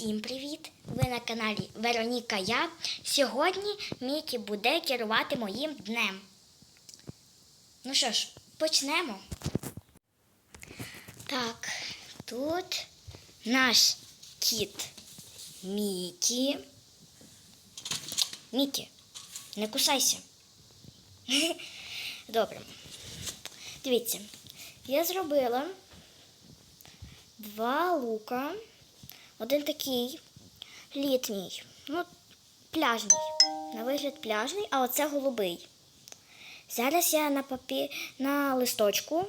Всім привіт! Ви на каналі Вероніка Я. Сьогодні Мікі буде керувати моїм днем. Ну що ж, почнемо. Так, тут наш кіт Мікі. Мікі, не кусайся. Добре. Дивіться, я зробила два лука. Один такий літній, ну, пляжний. На вигляд пляжний, а оце голубий. Зараз я на папі... на листочку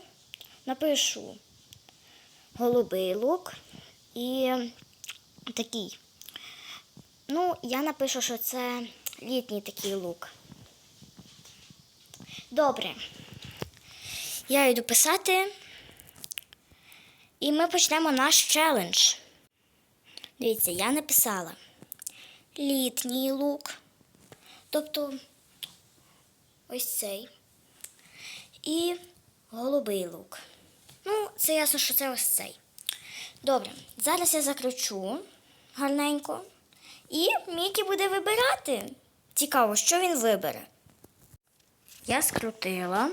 напишу голубий лук і такий. Ну, я напишу, що це літній такий лук. Добре. Я йду писати. І ми почнемо наш челендж. Дивіться, я написала літній лук, тобто ось цей. І голубий лук. Ну, це ясно, що це ось цей. Добре, зараз я закручу гарненько. І Мікі буде вибирати. Цікаво, що він вибере. Я скрутила.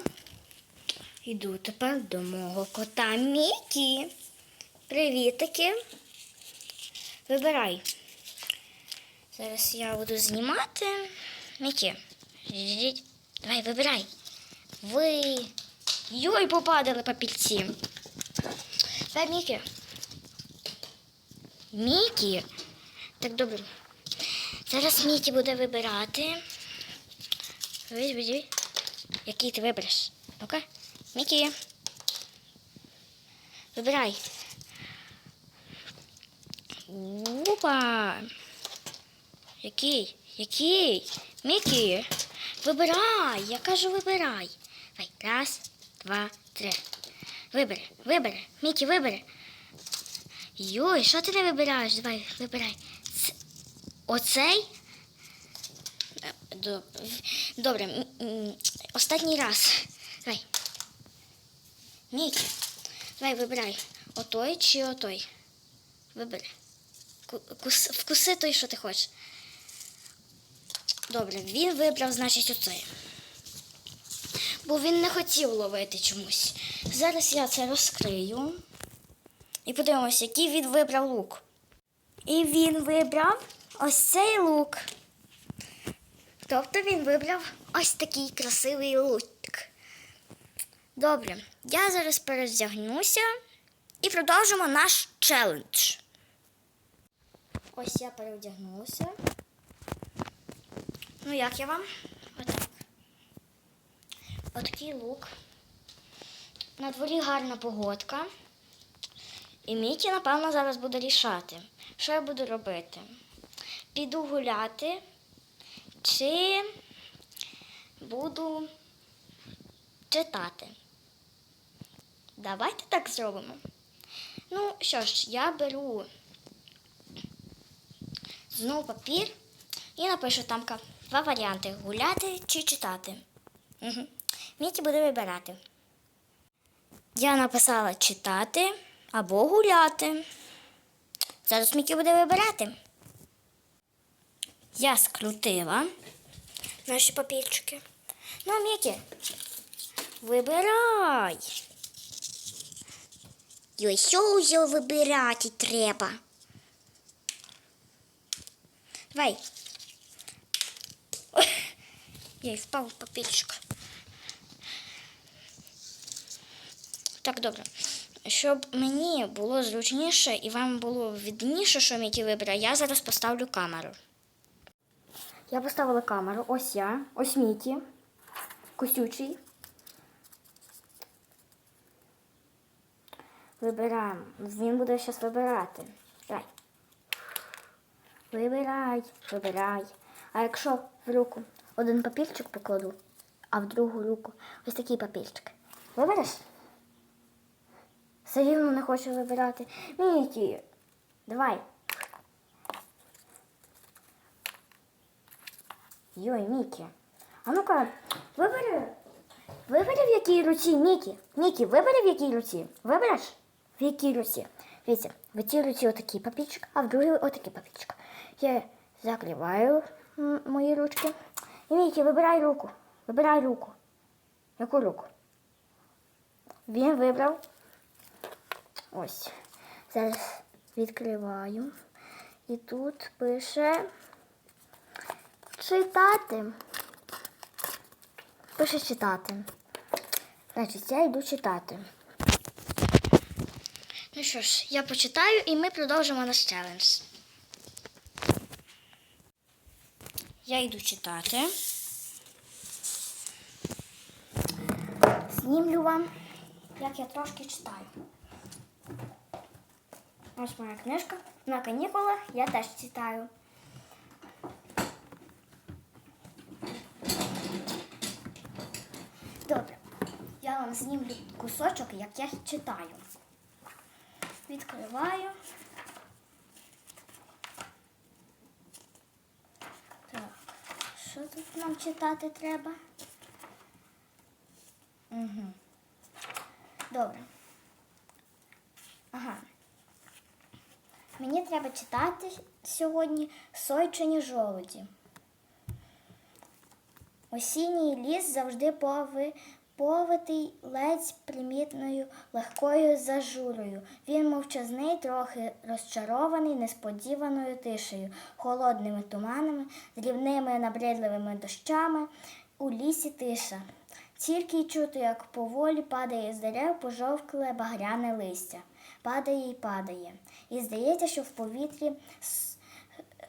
Йду тепер до мого кота Мікі. Привітики. Вибирай. Зараз я буду знімати. Мікі. Давай, вибирай. Ви. Йой, попадали папільці. Давай, Мікі. Мікі. Так, добре. Зараз Мікі буде вибирати. Який ти вибереш? Ну-ка. Мікі. Вибирай. Опа. Який? Який? Мікі. Вибирай. Я кажу, вибирай. Давай. Раз, два, три. Вибери, вибери. Мікі, вибери. Йой, що ти не вибираєш? Давай, вибирай. Ц- Оцей? Добре. Останній раз. Давай. Мікі. Давай, вибирай. Отой чи отой? Вибери. Ку- кус- Вкуси той, що ти хочеш. Добре, він вибрав, значить, оцей. Бо він не хотів ловити чомусь. Зараз я це розкрию. І подивимося, який він вибрав лук. І він вибрав ось цей лук. Тобто він вибрав ось такий красивий лук. Добре, я зараз перездягнуся і продовжимо наш челендж. Ось я переодягнулася. Ну, як я вам? Отак. Отакий лук. На дворі гарна погодка. І Мікі, напевно, зараз буде рішати, що я буду робити. Піду гуляти, чи буду читати. Давайте так зробимо. Ну що ж, я беру знову папір і напишу там два варіанти: гуляти чи читати. Угу. Мікі буде вибирати. Я написала читати або гуляти. Зараз Мікі буде вибирати. Я скрутила наші папірчики. Ну, Мікі, вибирай. Йой, що вже вибирати треба? Давай. Я впав папірчик. Так, добре. Щоб мені було зручніше і вам було видніше, що Мікі вибере, я зараз поставлю камеру. Я поставила камеру. Ось я, ось Мікі. Косючий. Вибираємо. Він буде зараз вибирати. Вибирай, вибирай. А якщо в руку один папірчик покладу, а в другу руку ось такий папірчик. Вибереш? Все рівно не хочу вибирати. Мікі, давай. Йой, Мікі. А ну-ка, вибери. Вибери в якій руці, Мікі. Мікі, вибери в якій руці. Вибереш? В якій руці? Дивіться, В цій руці отакий папірчик, а в другій отакий папірчик. Я закриваю мої ручки. І Мікі, вибирай руку. Вибирай руку. Яку руку? Він вибрав. Ось. Зараз відкриваю. І тут пише читати. Пише читати. Значить, я йду читати. Ну що ж, я почитаю і ми продовжимо наш челендж. Я йду читати. Знімлю вам, як я трошки читаю. Ось моя книжка. На канікулах я теж читаю. Добре. Я вам знімлю кусочок, як я читаю. Відкриваю. Так, що тут нам читати треба? Угу. Добре. Ага. Мені треба читати сьогодні сойчені жолуді. Осінній ліс завжди пови, повитий ледь примітною легкою зажурою. Він мовчазний, трохи розчарований несподіваною тишею, холодними туманами, дрібними набридливими дощами. У лісі тиша. Тільки й чути, як поволі падає з дерев пожовкле багряне листя. Падає і падає. І здається, що в повітрі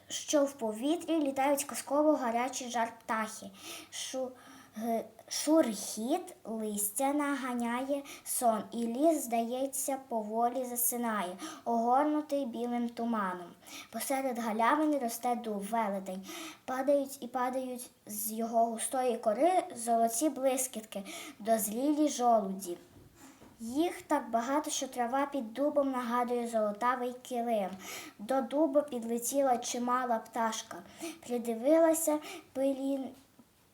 що в повітрі літають казково гарячі жар птахи. Г- шурхіт листя наганяє сон, і ліс, здається, поволі засинає, огорнутий білим туманом. Посеред галявини росте дуб велетень. Падають і падають з його густої кори золоті блискітки, дозрілі жолуді. Їх так багато, що трава під дубом нагадує золотавий килим. До дуба підлетіла чимала пташка. Придивилася пилін...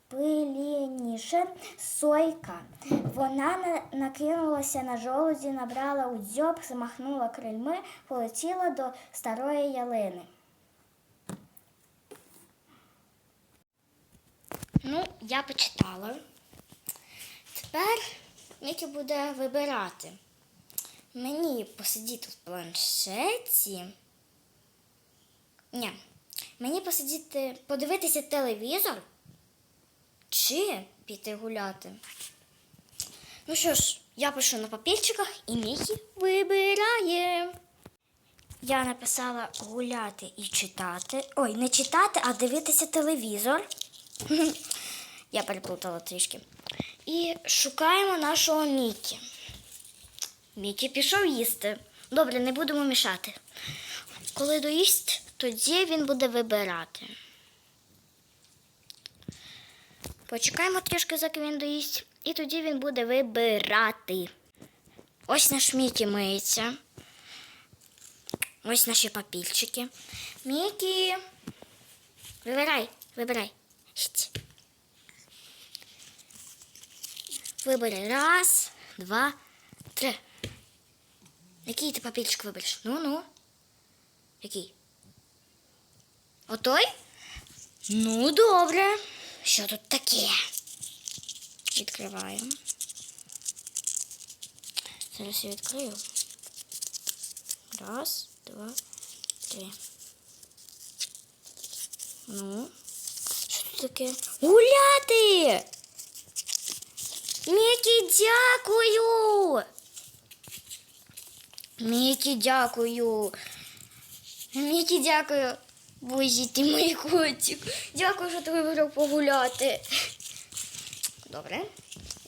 пилініше сойка. Вона накинулася на жолуді, набрала у дзьоб, замахнула крильми, полетіла до старої ялини. Ну, я почитала. Тепер Мікі буде вибирати. Мені посидіти в планшеті. Ні. Мені посидіти, подивитися телевізор чи піти гуляти. Ну що ж, я пишу на папірчиках і Мікі вибирає. Я написала гуляти і читати. Ой, не читати, а дивитися телевізор. Я переплутала трішки. І шукаємо нашого Мікі. Мікі пішов їсти. Добре, не будемо мішати. Коли доїсть, тоді він буде вибирати. Почекаємо трішки, поки він доїсть, і тоді він буде вибирати. Ось наш Мікі миється. Ось наші папільчики. Мікі. Вибирай, вибирай. Вибери раз, два, три. Який ти папірчик вибереш? Ну, ну. Який? Отой? Ну, добре. Що тут таке? Відкриваємо. Зараз я відкрию. Раз, два, три. Ну, що тут таке? Гуляти! Мікі, дякую. Мікі, дякую. Мікі, дякую. Боже, ти мій котик. Дякую, що ти вибрав погуляти. Добре.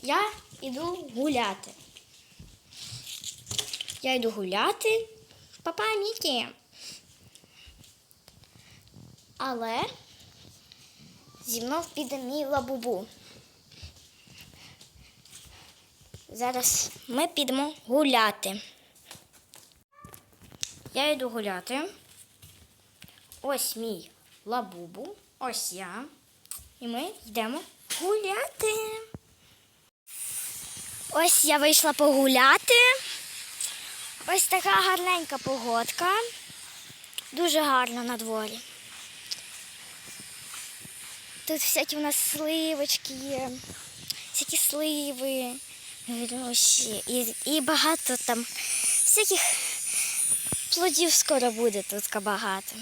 Я йду гуляти. Я йду гуляти. Папа, Мікі. Але зі мною піде мій лабубу. Зараз ми підемо гуляти. Я йду гуляти. Ось мій лабубу, ось я. І ми йдемо гуляти. Ось я вийшла погуляти. Ось така гарненька погодка. Дуже гарно на дворі. Тут всякі у нас сливочки є, всякі сливи, груші і, і багато там всяких плодів скоро буде тут багато.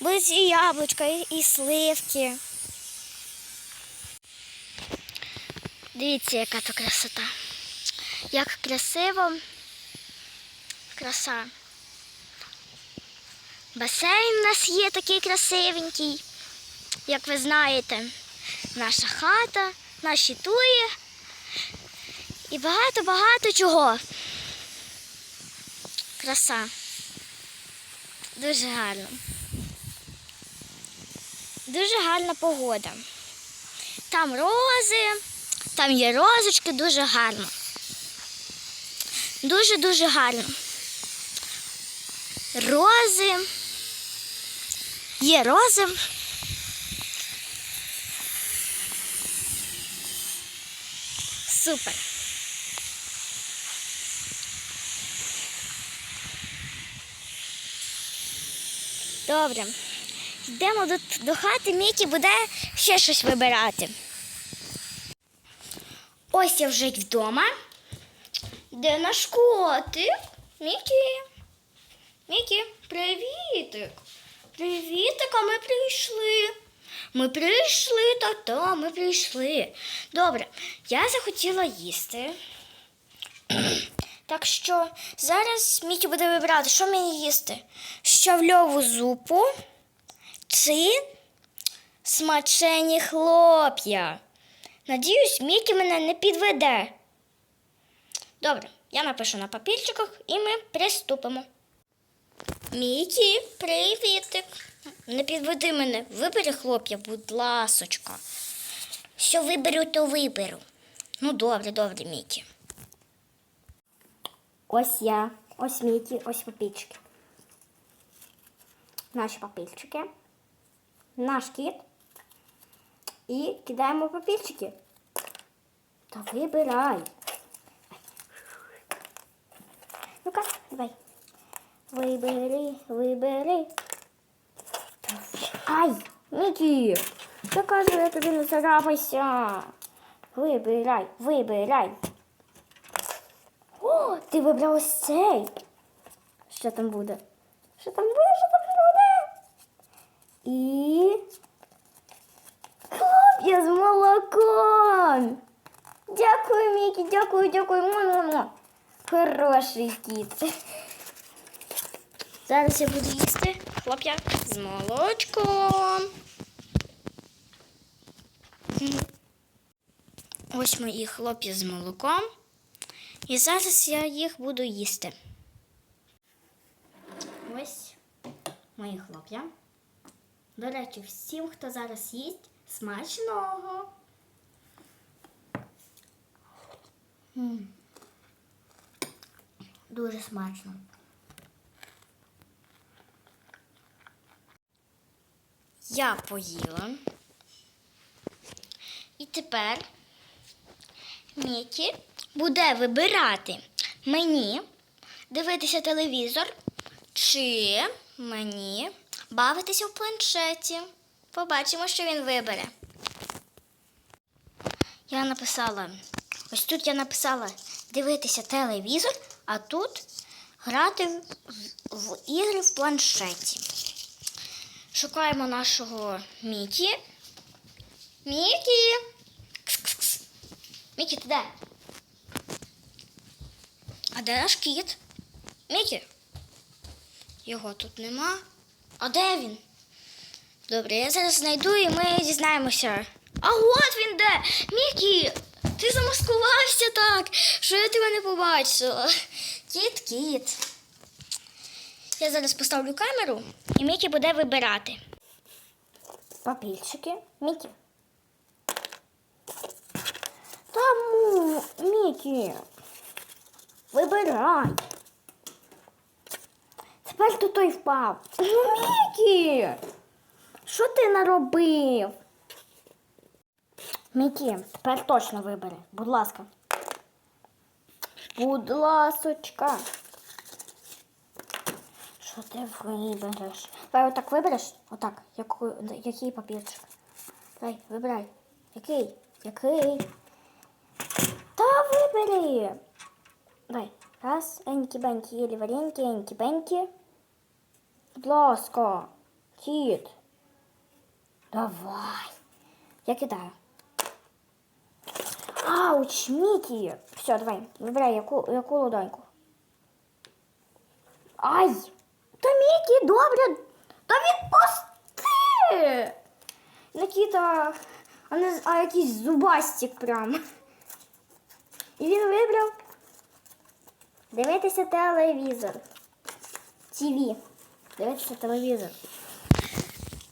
Будуть і яблучка, і, сливки. Дивіться, яка то красота. Як красиво. Краса. Басейн у нас є такий красивенький, як ви знаєте. Наша хата, наші туї і багато-багато чого. Краса. Дуже гарно. Дуже гарна погода. Там рози, там є розочки, дуже гарно. Дуже-дуже гарно. Рози. Є рози. Супер. Добре. Йдемо до, до хати, Мікі буде ще щось вибирати. Ось я вже вдома. Де наш котик? Мікі. Мікі, привітик. Привітик, а ми прийшли. Ми прийшли, та-та, ми прийшли. Добре, я захотіла їсти. Так що зараз Мікі буде вибирати, що мені їсти. Щавльову зупу чи смачені хлоп'я. Надіюсь, Мікі мене не підведе. Добре, я напишу на папірчиках і ми приступимо. Мікі, привітик. Не підведи мене. Вибери хлоп'я, будь ласочка. Що виберу, то виберу. Ну, добре, добре, Мікі. Ось я, ось Мікі, ось папірчики. Наші папірчики. Наш кіт. І кидаємо папірчики. Та вибирай. Ну-ка, давай. Вибери, вибери. Ай, Мікі! Я кажу, я тобі не царапайся. Вибирай, вибирай. О, ти вибрав ось цей. Що там буде? Що там буде? Що там? І. Хлоп'я з молоком. Дякую, Мікі, дякую, дякую. Му-му-му. Хороший кіт. Зараз я буду їсти хлоп'я з молочком. Ось мої хлоп'я з молоком. І зараз я їх буду їсти. Ось мої хлоп'я. До речі, всім, хто зараз їсть, смачного. Дуже смачно. Я поїла. І тепер Мікі буде вибирати мені дивитися телевізор чи мені бавитися в планшеті. Побачимо, що він вибере. Я написала, ось тут я написала дивитися телевізор, а тут грати в, в ігри в планшеті. Шукаємо нашого Мікі. Мікі! Кс-кс-кс. Мікі, ти де? А де наш кіт? Мікі? Його тут нема. А де він? Добре, я зараз знайду і ми дізнаємося. А от він де! Мікі! Ти замаскувався так, що я тебе не побачила. Кіт, кіт. Я зараз поставлю камеру і Мікі буде вибирати. Папільчики. Мікі. Тому, Мікі. Вибирай. Тепер то той впав. Ну, Мікі! Що ти наробив? Мікі, тепер точно вибери. Будь ласка. Будь ласочка. Що ти вибереш? Давай отак вибереш? Отак. Яку, який папірчик? Давай, вибирай. Який? Який? Та вибери. Давай. Раз, енькі-бенькі, єлі варенькі, енькі-бенькі. Будь ласка. Кіт. Давай. Я кидаю. Ауч, Мікі. Все, давай. Вибирай, яку, яку ладоньку. Ай! Та Мікі, добре. Та відпусти! Никіта, а, не, а якийсь зубастик прям. І він вибрав дивитися телевізор. ТВ. Дивитися телевізор.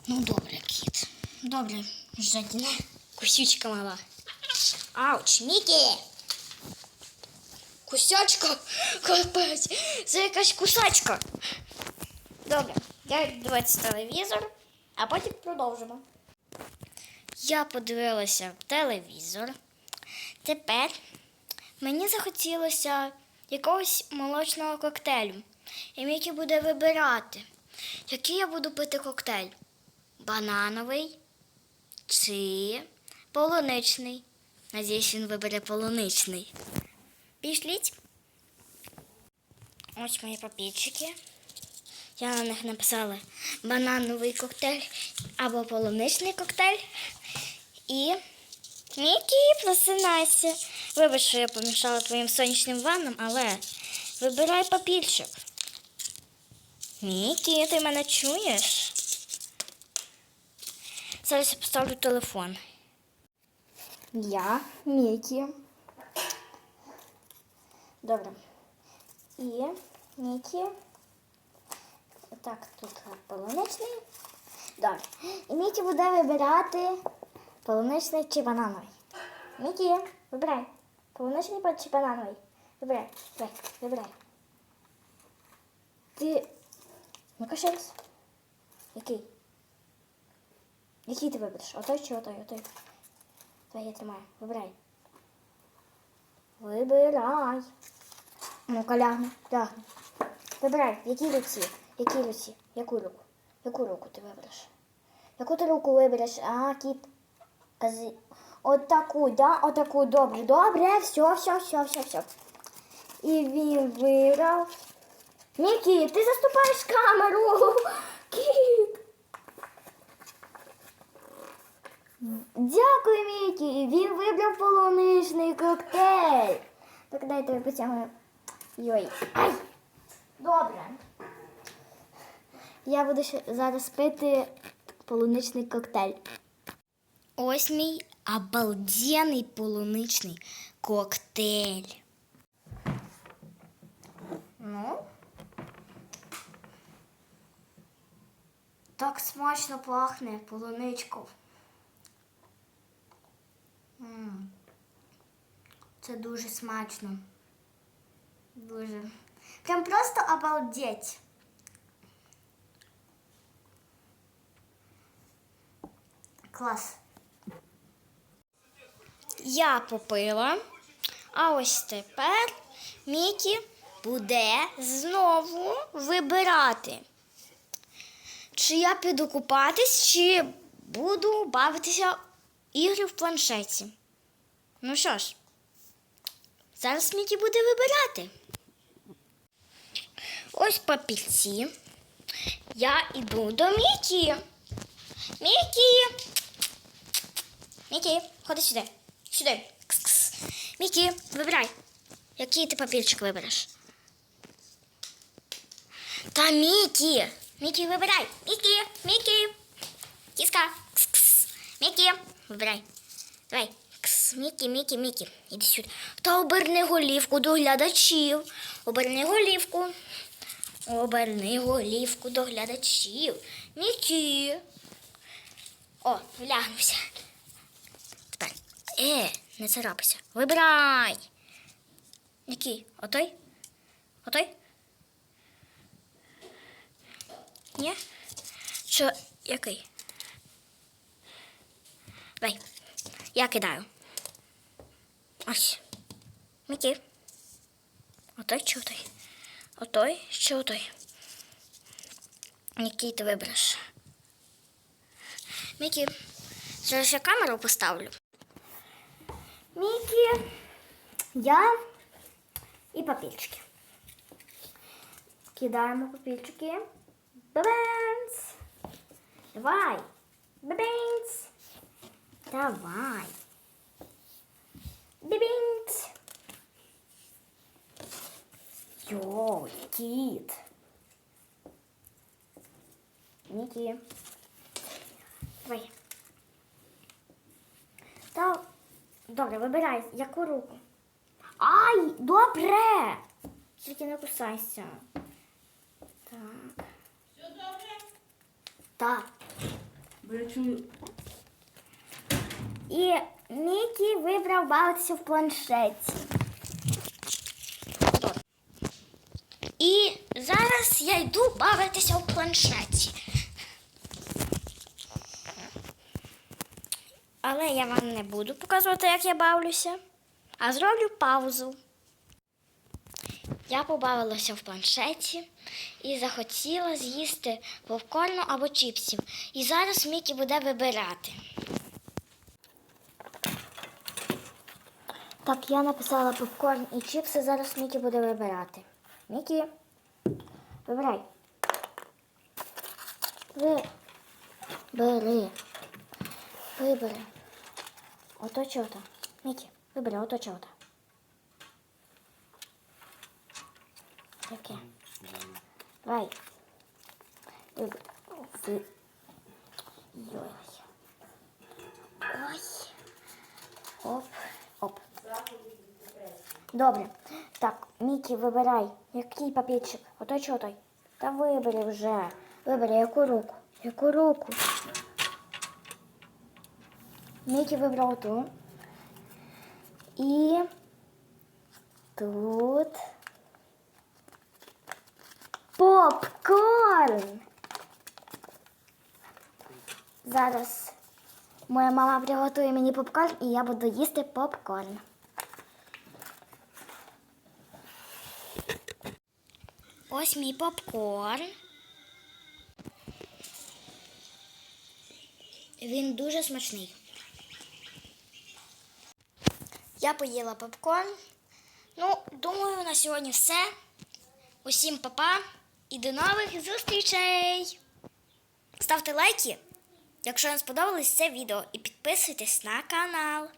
Ну, добре, кіт. Добре, жадіне. Кусючка мала. Ауч, Мікі! Кусячка? Капець, це якась кусачка. Добре, я дивитися телевізор, а потім продовжимо. Я подивилася телевізор. Тепер мені захотілося якогось молочного коктейлю. І Мікі буде вибирати, який я буду пити коктейль. Банановий чи полуничний. Надіюсь, він вибере полуничний. Пішліть. Ось мої папірчики. Я на них написала банановий коктейль або полуничний коктейль. І Мікі, просинайся. Вибач, що я помішала твоїм сонячним ваннам, але вибирай папірчик. Мікі, ти мене чуєш? Зараз я поставлю телефон. Я Мікі. Добре. І Мікі. Так, тут полуничний. Добре. І Мікі буде вибирати полуничний чи банановий. Мікі, вибирай. Полуничний чи банановий. Вибирай. Вибирай. Вибирай. Ти. Ну-ка ще. Який? Який ти вибереш? Отой чи отой? Отой. Давай я тримаю. Вибирай. Вибирай. Ну-ка лягни, лягни. Вибирай, які руці? Які руці? Яку руку? Яку руку ти вибереш? Яку ти руку вибереш? А, кіт. Кази. От таку, да? Отаку, добре, добре, все, все, все, все, все. І він вибрав. Мікі, ти заступаєш камеру. Кіт. Дякую, Мікі. Він вибрав полуничний коктейль. Так дайте я потягну. Йой. Ай! Добре. Я буду зараз пити полуничний коктейль. Ось мій обалденний полуничний коктейль. Ну. Так смачно пахне полуничков. Це дуже смачно. Дуже. Прям просто обалдеть. Клас. Я попила, а ось тепер Мікі буде знову вибирати. Чи я піду купатись, чи буду бавитися ігри в планшеті. Ну що ж, зараз Мікі буде вибирати. Ось папірці. Я йду до Мікі. Мікі. Мікі, ходи сюди. Сюди. Кс-кс. Мікі, вибирай. Який ти папірчик вибереш? Та Мікі. Мікі, вибирай. Мікі, Мікі. Кіска. Кс-кс. Мікі, вибирай. Давай. Кс, Мікі, Мікі, Мікі. Іди сюди. Та оберни голівку до глядачів. Оберни голівку. Оберни голівку до глядачів. Мікі. О, лягнувся. Тепер. Е, не царапайся. Вибирай. Який? Отой? Отой? Ні? Що, який? Дай. Я кидаю. Ось. Мікі. Отой чи отой? Отой чи отой? Який ти вибереш? Мікі, зараз я камеру поставлю. Мікі, я і папірчики. Кидаємо папірчики. Бабенц! Давай! Бабенц! Давай! Бібінц! Йой, кіт! Нікі. Давай. Та, добре, вибирай, яку руку. Ай, добре! Тільки не кусайся. Так. Все добре? Так. Бо я чую. І Мікі вибрав бавитися в планшеті. І зараз я йду бавитися в планшеті. Але я вам не буду показувати, як я бавлюся, а зроблю паузу. Я побавилася в планшеті і захотіла з'їсти попкорну або чіпсів. І зараз Мікі буде вибирати. Так, я написала попкорн і чіпси, зараз Мікі буде вибирати. Мікі, вибирай. Ви... Бери. Вибери. Ото чого-то. Мікі, вибери, ото чого-то. Яке? Давай. Вибери. Ви... Йой. Ой. Оп, оп. Добре. Так, Мікі, вибирай. Який папірчик? Отой чи отой? Та вибери вже. Вибери, яку руку? Яку руку? Мікі вибрав ту. І тут Зараз моя мама приготує мені попкорн, і я буду їсти попкорн. Ось мій попкорн. Він дуже смачний. Я поїла попкорн. Ну, думаю, на сьогодні все. Усім па-па і до нових зустрічей! Ставте лайки, якщо вам сподобалось це відео, і підписуйтесь на канал.